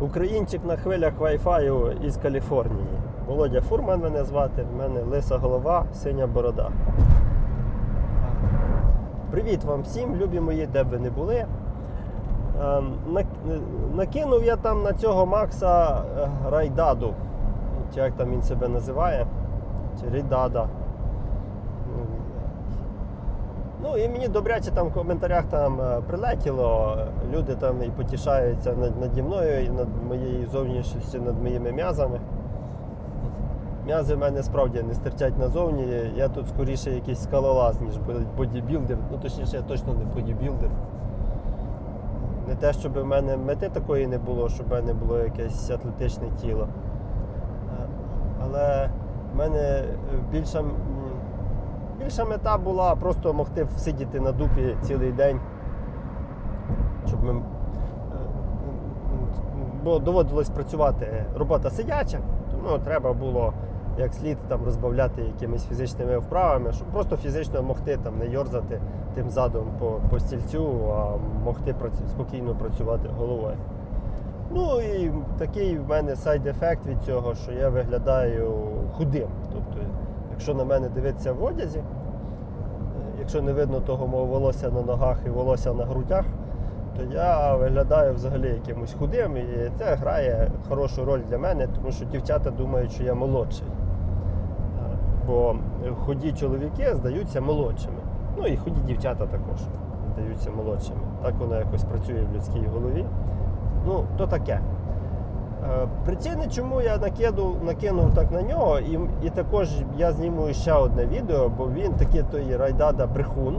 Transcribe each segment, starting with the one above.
Українчик на хвилях Wi-Fi із Каліфорнії. Володя Фурман мене звати, в мене лиса голова, синя борода. Привіт вам всім, любі мої, де б ви не були. Ем, Накинув я там на цього Макса е, Райдаду, чи як там він себе називає, чи Рейдада. Ну і мені добряче там в коментарях там е, прилетіло. Люди там і потішаються над, наді мною, і над моєю зовнішністю, над моїми м'язами. М'язи в мене справді не стирчать назовні. Я тут скоріше якийсь скалолаз, ніж бодібілдер. Ну точніше, я точно не бодібілдер. Не те, щоб в мене мети такої не було, щоб в мене було якесь атлетичне тіло. Е, Але в мене більша, м, більша мета була просто могти сидіти на дупі цілий день. Щоб ми, е, бо доводилось працювати робота сидяча, тому треба було як слід там розбавляти якимись фізичними вправами, щоб просто фізично могти там не йорзати тим задом по, по стільцю, а могти працю- спокійно працювати головою. Ну і такий в мене сайд-ефект від цього, що я виглядаю худим. Тобто, якщо на мене дивитися в одязі, е, якщо не видно того мого волосся на ногах і волосся на грудях, то я виглядаю взагалі якимось худим, і це грає хорошу роль для мене, тому що дівчата думають, що я молодший. Бо худі чоловіки здаються молодшими. Ну і худі дівчата також здаються молодшими. Так воно якось працює в людській голові. Ну, то таке. Е, Причини, чому я накинув, накинув так на нього, і, і також я зніму ще одне відео, бо він такий той райдада брехун.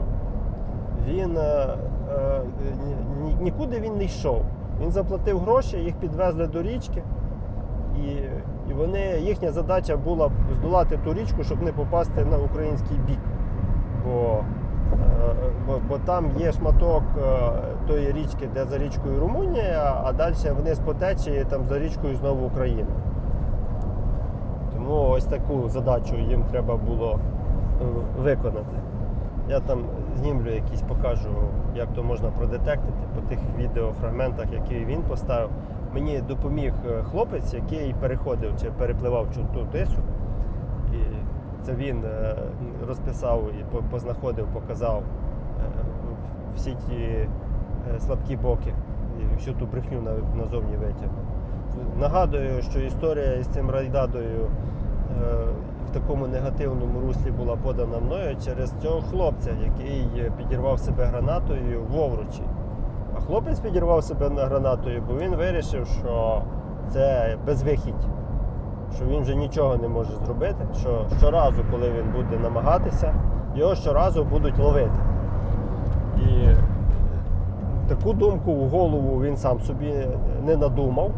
Він е, е, ні- нікуди він не йшов. Він заплатив гроші, їх підвезли до річки, і, і вони, їхня задача була здолати ту річку, щоб не попасти на український бік. Бо, бо, бо там є шматок е, тої річки, де за річкою Румунія, а далі вниз по течії, там за річкою знову Україна. Тому ось таку задачу їм треба було е, виконати. Я там знімлю якісь, покажу, як то можна продетектити по тих відеофрагментах, які він поставив. Мені допоміг е, хлопець, який переходив чи перепливав ту тису. Це він е, розписав і по- познаходив, показав е, всі ті е, слабкі боки і всю ту брехню назовні витягнув. Нагадую, що історія із цим райдадою в такому негативному руслі була подана мною через цього хлопця, який підірвав себе гранатою в Овручі. А хлопець підірвав себе гранатою, бо він вирішив, що це безвихідь, що він вже нічого не може зробити. Що щоразу, коли він буде намагатися, його щоразу будуть ловити. І таку думку в голову він сам собі не надумав.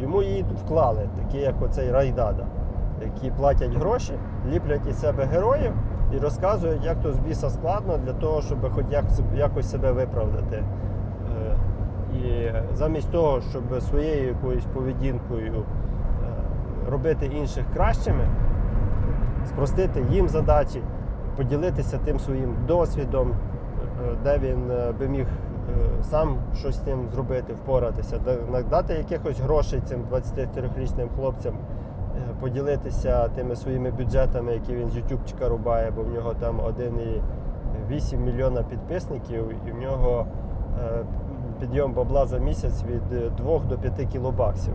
Йому її вклали, такі як оцей Райдада, які платять гроші, ліплять із себе героїв і розказують, як то з біса складно для того, щоб хоч як- якось себе виправдати. Е, І замість того, щоб своєю якоюсь поведінкою робити інших кращими, спростити їм задачі, поділитися тим своїм досвідом, е, де він е, би міг е, сам щось з тим зробити, впоратися, да- дати якихось грошей цим 23-річним хлопцям, поділитися тими своїми бюджетами, які він з ютубчика рубає, бо в нього там 1,8 мільйона підписників, і в нього підйом бабла за місяць від 2 до 5 кілобаксів.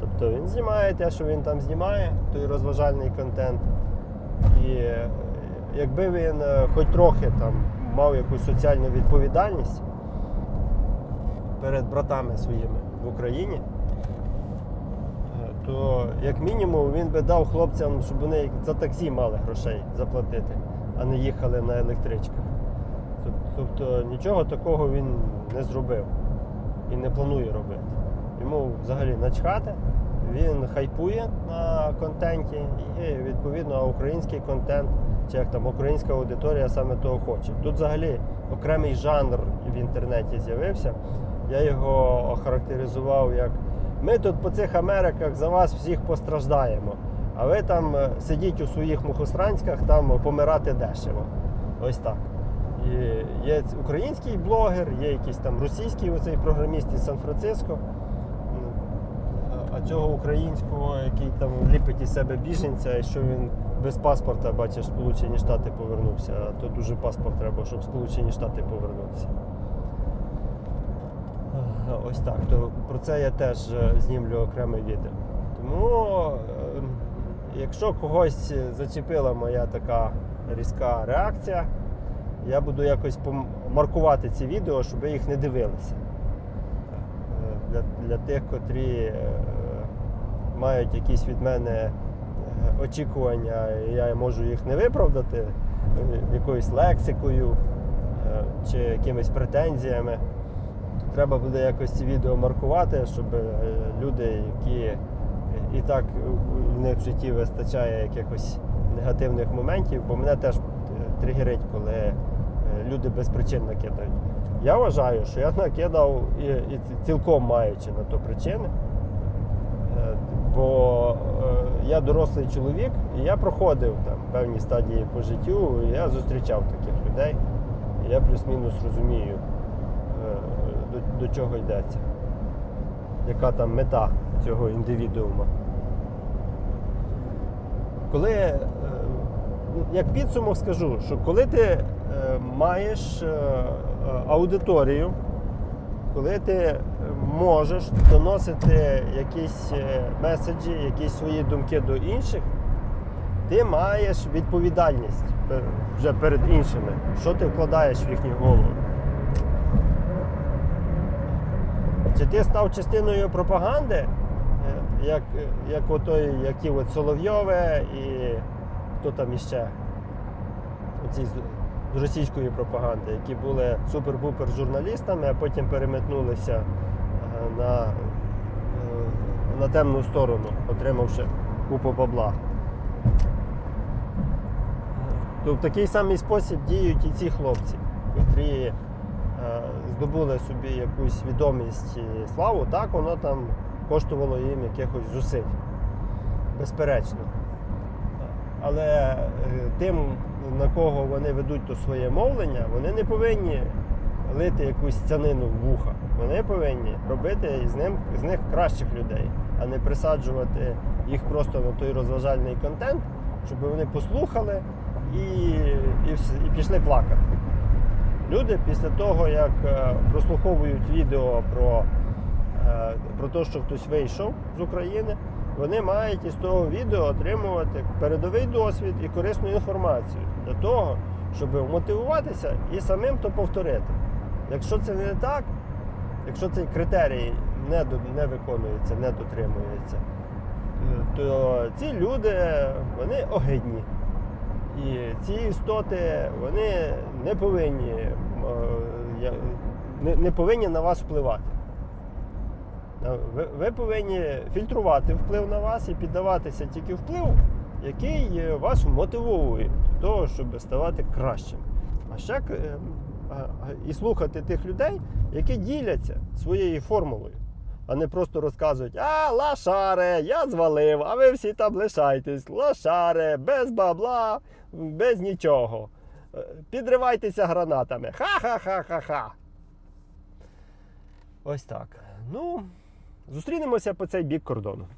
Тобто він знімає те, що він там знімає, той розважальний контент. І е, якби він е, хоч трохи там мав якусь соціальну відповідальність перед братами своїми в Україні, е, то як мінімум він би дав хлопцям, щоб вони за таксі мали грошей заплатити, а не їхали на електричках. Тобто нічого такого він не зробив і не планує робити. Йому взагалі начхати, він хайпує на контенті, і відповідно український контент, чи як там українська аудиторія саме того хоче. Тут взагалі окремий жанр в інтернеті з'явився. Я його охарактеризував як ми тут по цих Америках за вас всіх постраждаємо, а ви там е, сидіть у своїх мухостранськах, там помирати дешево. Ось так. І є український блогер, є якийсь там російський оцей програміст із Сан-Франциско. Цього українського, який там ліпить із себе біженця, і що він без паспорта, бачиш, Сполучені Штати повернувся, а то дуже паспорт треба, щоб Сполучені Штати повернутися. Ага, Ось так. То про це я теж е, знімлю окреме відео. Тому, е, якщо когось зачепила моя така різка реакція, я буду якось пом- маркувати ці відео, щоб їх не дивилися. Е, Для, для тих, котрі е, мають якісь від мене е, очікування, і я можу їх не виправдати е, якоюсь лексикою е, чи якимись претензіями. Треба буде якось ці відео маркувати, щоб люди, які і так в них в житті вистачає якихось негативних моментів, бо мене теж тригерить, коли люди без причин накидають. Я вважаю, що я накидав і, і цілком маючи на то причини. Бо е, я дорослий чоловік, і я проходив там певні стадії по життю, і я зустрічав таких людей. І я плюс-мінус розумію, е, до, до чого йдеться, яка там мета цього індивідуума. Коли, е, як підсумок скажу, що коли ти маєш аудиторію, коли ти е, можеш доносити якісь е, меседжі, якісь свої думки до інших, ти маєш відповідальність вже перед іншими, що ти вкладаєш в їхні голови. Чи ти став частиною пропаганди, е, як, як отой, які от Соловйове і хто там іще? Оці з російської пропаганди, які були супер-пупер журналістами, а потім переметнулися е, на, е, на темну сторону, отримавши купу бабла. То в такий самий спосіб діють і ці хлопці, котрі е, здобули собі якусь відомість і славу, так воно там коштувало їм якихось зусиль. Безперечно. Але тим, на кого вони ведуть то своє мовлення, вони не повинні лити якусь цянину в вуха. Вони повинні робити із, ним, з них кращих людей, а не присаджувати їх просто на той розважальний контент, щоб вони послухали і, і, і пішли плакати. Люди після того, як е, прослуховують відео про, е, про те, що хтось вийшов з України, вони мають із того відео отримувати передовий досвід і корисну інформацію для того, щоб мотивуватися і самим то повторити. Якщо це не так, якщо цей критерій не, не виконується, не дотримується, то ці люди вони огидні. І ці істоти вони не повинні, е, не повинні на вас впливати. Е, Ви, ви повинні фільтрувати вплив на вас і піддаватися тільки впливу, який е, вас мотивує до того, щоб ставати кращим. А ще е, і слухати тих людей, які діляться своєю формулою, а не просто розказують: а, лашаре, я звалив, а ви всі там лишайтесь, лашаре, без бабла, без нічого. Підривайтеся гранатами. Ха-ха-ха-ха-ха. Ось так. Ну, зустрінемося по цей бік кордону.